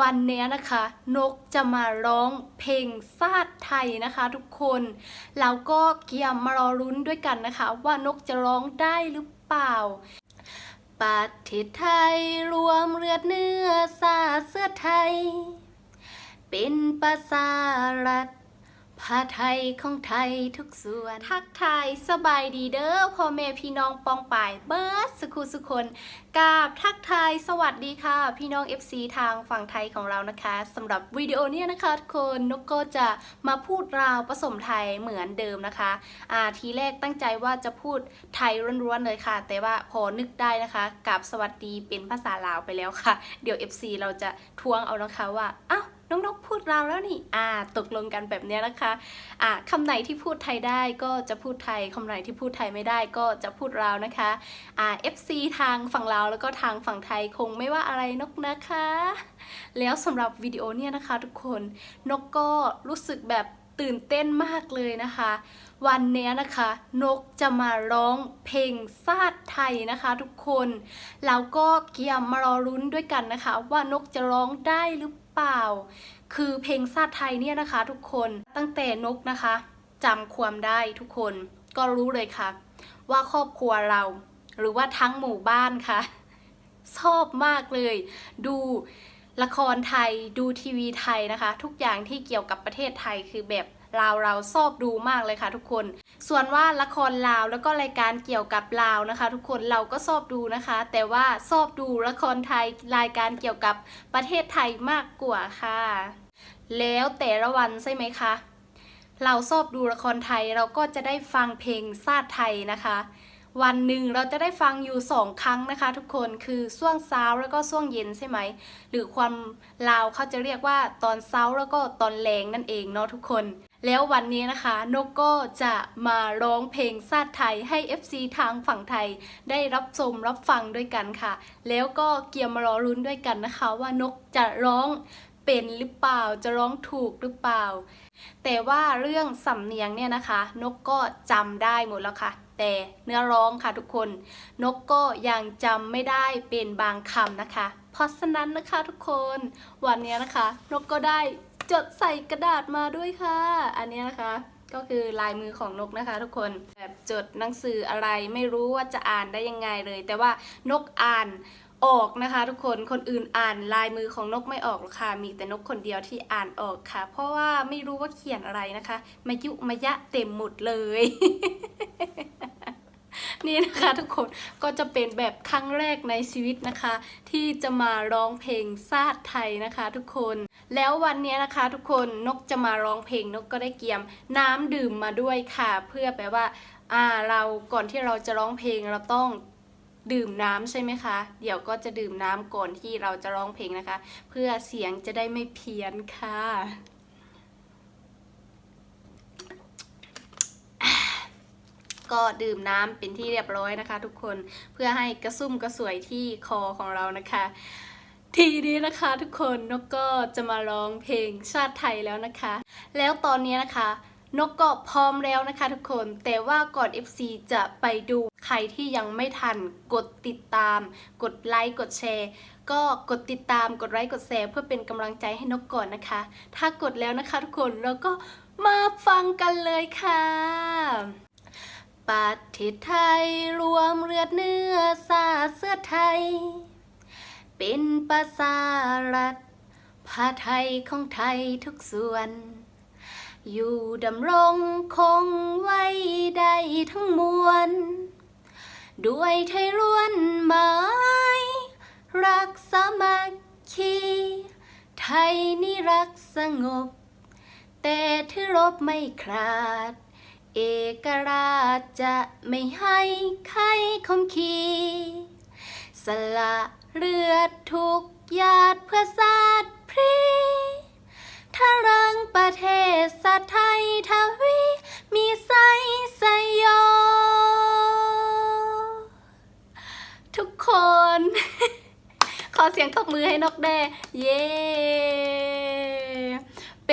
วันนี้นะคะ นกจะมาร้องเพลงซาดไทยนะคะทุกคนแล้วก็เกียมมารอรุ้นด้วยกันนะคะ ว่านกจะร้องได้หรือเปล่าประเทศไทยรวมเลือดเนื้อสาเสื้อไทย เป็นประสารัฐ ผ้าไทยของไทยทุกส่วน ทักไทยสบายดีเด้อพ่อแม่พี่น้องปองป่ายเบิร์ดสุขุสุคนกาบทักไทยสวัสดีค่ะ พี่น้อง FC ทางฝั่งไทยของเรานะคะสำหรับวิดีโอเนี้ยนะคะทุกคนนกก็จะมาพูดราวผสมไทยเหมือนเดิมนะคะอ่าทีแรกตั้งใจว่าจะพูดไทยร้วนๆเลยค่ะ แต่ว่าพอนึกได้นะคะกับสวัสดีเป็นภาษาลาวไปแล้วค่ะ เดี๋ยว FC เราจะทวงเอานะคะว่าอ้าว น้องนกพูดลาวแล้วนี่อ่าตกลงกันแบบนี้นะคะอ่าคำไหนที่พูดไทยได้ก็จะพูดไทยคำไหนที่พูดไทยไม่ได้ก็จะพูดลาวนะคะอ่า FC ทางฝั่งลาวแล้วก็ทางฝั่งไทยคงไม่ว่าอะไรนกนะคะ แล้วสำหรับวิดีโอเนี่ยนะคะทุกคนนกก็รู้สึกแบบตื่นเต้นมากเลยนะคะ วันนี้นะคะ นกจะมาร้องเพลงชาตไทยนะคะ ทุกคน แล้วก็เกียมมารอรุ้นด้วยกันนะคะ ว่านกจะร้องได้หรือเปล่า คือเพลงชาตไทยเนี่ยนะคะ ทุกคนตั้งแต่นกนะคะจำความได้ทุกคนก็รู้เลยค่ะ ว่าครอบครัวเรา หรือว่าทั้งหมู่บ้านค่ะ ชอบมากเลย ดูละครไทยดูทีวีไทยนะคะ ทุกอย่างที่เกี่ยวกับประเทศไทยคือแบบ เราเราชอบดูมากเลยค่ะทุกคน ส่วนว่าละครลาวแล้วก็รายการเกี่ยวกับลาวนะคะ ทุกคนเราก็ชอบดูนะคะ แต่ว่าชอบดูละครไทยรายการเกี่ยวกับประเทศไทยมากกว่าค่ะ แล้วแต่ละวันใช่ไหมคะ เราชอบดูละครไทยเราก็จะได้ฟังเพลงชาติไทยนะคะวันหนึ่งเราจะได้ฟังอยู่สองครั้งนะคะ ทุกคนคือช่วงเช้าแล้วก็ช่วงเย็นใช่ไหม หรือความลาวเขาจะเรียกว่าตอนเช้าแล้วก็ตอนแรงนั่นเองเนาะทุกคน แล้ววันนี้นะคะนกก็จะมาร้องเพลงชาติไทยให้ FC ทางฝั่งไทย ได้รับชมรับฟังด้วยกันค่ะ แล้วก็เกียร์มารอรุ้นด้วยกันนะคะ ว่านกจะร้องเป็นหรือเปล่าจะร้องถูกหรือเปล่า แต่ว่าเรื่องสำเนียงเนี่ยนะคะ นกก็จำได้หมดแล้วค่ะ แต่เนื้อร้องค่ะทุกคน นกก็ยังจำไม่ได้เป็นบางคำนะคะ เพราะฉะนั้นนะคะทุกคน วันนี้นะคะ นกก็ได้ จดใส่กระดาษมาด้วยค่ะ อันนี้นะคะ ก็คือลายมือของนกนะคะทุกคนแบบจดหนังสืออะไรไม่รู้ว่าจะอ่านได้ยังไงเลย แต่ว่านกอ่านออกนะคะ ทุกคนคนอื่นอ่านลายมือของนกไม่ออกหรอกค่ะ มีแต่นกคนเดียวที่อ่านออกค่ะ เพราะว่าไม่รู้ว่าเขียนอะไรนะคะ มายุมายะเต็มหมดเลย นี่นะคะทุกคนก็จะเป็นแบบครั้งแรกในชีวิตนะคะ ที่จะมาร้องเพลงชาติไทยนะคะ ทุกคน แล้ววันนี้นะคะทุกคนนกจะมาร้องเพลงนกก็ได้เกียม น้ำดื่มมาด้วยค่ะ เพื่อแปลว่าอ่าเราก่อนที่เราจะร้องเพลงเราต้องดื่มน้ำใช่ไหมคะ เดี๋ยวก็จะดื่มน้ำก่อนที่เราจะร้องเพลงนะคะ เพื่อเสียงจะได้ไม่เพี้ยนค่ะ ก็ดื่มน้ำเป็นที่เรียบร้อยนะคะ ทุกคนเพื่อให้กระซุ่มกระสวยที่คอของเรานะคะ ทีนี้นะคะทุกคนนกก็จะมาร้องเพลงชาติไทยแล้วนะคะ แล้วตอนนี้นะคะนกก็พร้อมแล้วนะคะทุกคน แต่ว่าก่อน FC จะไปดูใครที่ยังไม่ทันกดติดตาม กดไลค์กดแชร์ ก็กดติดตามกดไลค์กดแชร์เพื่อเป็นกำลังใจให้นกก่อนนะคะ ถ้ากดแล้วนะคะทุกคนเราก็มาฟังกันเลยค่ะ ประเทศไทยรวมเลือดเนื้อสาเสื้อไทย เป็นประสารัฐผ้าไทยของไทยทุกส่วน อยู่ดำรงคงไว้ได้ทั้งมวล ด้วยไทยล้วนหมายรักสามัคคี ไทยนี่รักสงบ แต่ที่รบไม่ขาด เอกราชจะไม่ให้ใครคมขีสละเลือดทุกหยาดเพื่อศาสตร์พรีถ้ารังประเทศสาไทยทวี มีไซสยอ ทุกคน ขอเสียงตบมือให้นกแด้ เย้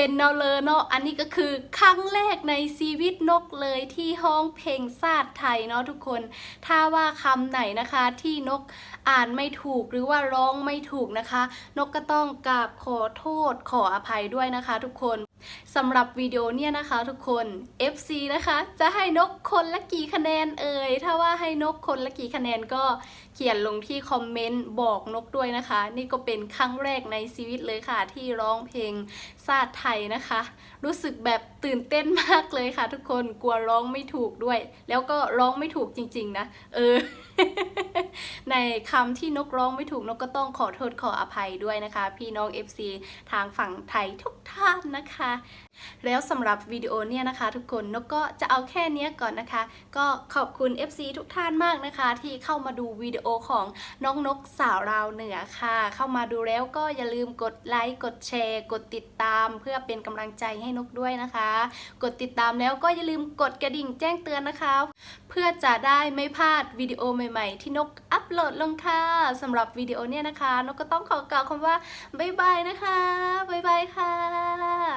เป็นเนาเลยเนาะอันนี้ก็คือครั้งแรกในชีวิตนกเลยที่ห้องเพลงซาติไทยเนาะทุกคน ถ้าว่าคำไหนนะคะที่นกอ่านไม่ถูกหรือว่าร้องไม่ถูกนะคะ นกก็ต้องกราบขอโทษขออภัยด้วยนะคะ ทุกคนสำหรับวิดีโอเนี่ยนะคะทุกคน FC นะคะ จะให้นกคนละกี่คะแนนเอ่ย ถ้าว่าให้นกคนละกี่คะแนนก็เขียนลงที่คอมเมนต์บอกนกด้วยนะคะ นี่ก็เป็นครั้งแรกในชีวิตเลยค่ะ ที่ร้องเพลงชาติไทยนะคะ รู้สึกแบบตื่นเต้นมากเลยค่ะ ทุกคนกลัวร้องไม่ถูกด้วย แล้วก็ร้องไม่ถูกจริง ๆ นะ เออ ในคำที่นกร้องไม่ถูกนกก็ต้องขอโทษขออภัยด้วยนะคะ พี่น้อง FC ทางฝั่งไทยทุกท่านนะคะแล้วสำหรับวิดีโอเนี่ยนะคะ ทุกคนนกก็จะเอาแค่นี้ก่อนนะคะ ก็ขอบคุณ FC ทุกท่านมากนะคะ ที่เข้ามาดูวิดีโอของน้องนกสาวราวเหนือค่ะ เข้ามาดูแล้วก็อย่าลืมกดไลค์กดแชร์ กดติดตาม เพื่อเป็นกำลังใจให้นกด้วยนะคะ กดติดตามแล้วก็อย่าลืมกดกระดิ่งแจ้งเตือนนะคะ เพื่อจะได้ไม่พลาดวิดีโอใหม่ ๆ ที่นกอัปโหลดลงค่ะสำหรับวิดีโอเนี่ยนะคะ นกก็ต้องขอกล่าวคำว่าบ๊ายบายนะคะบ๊ายบายค่ะ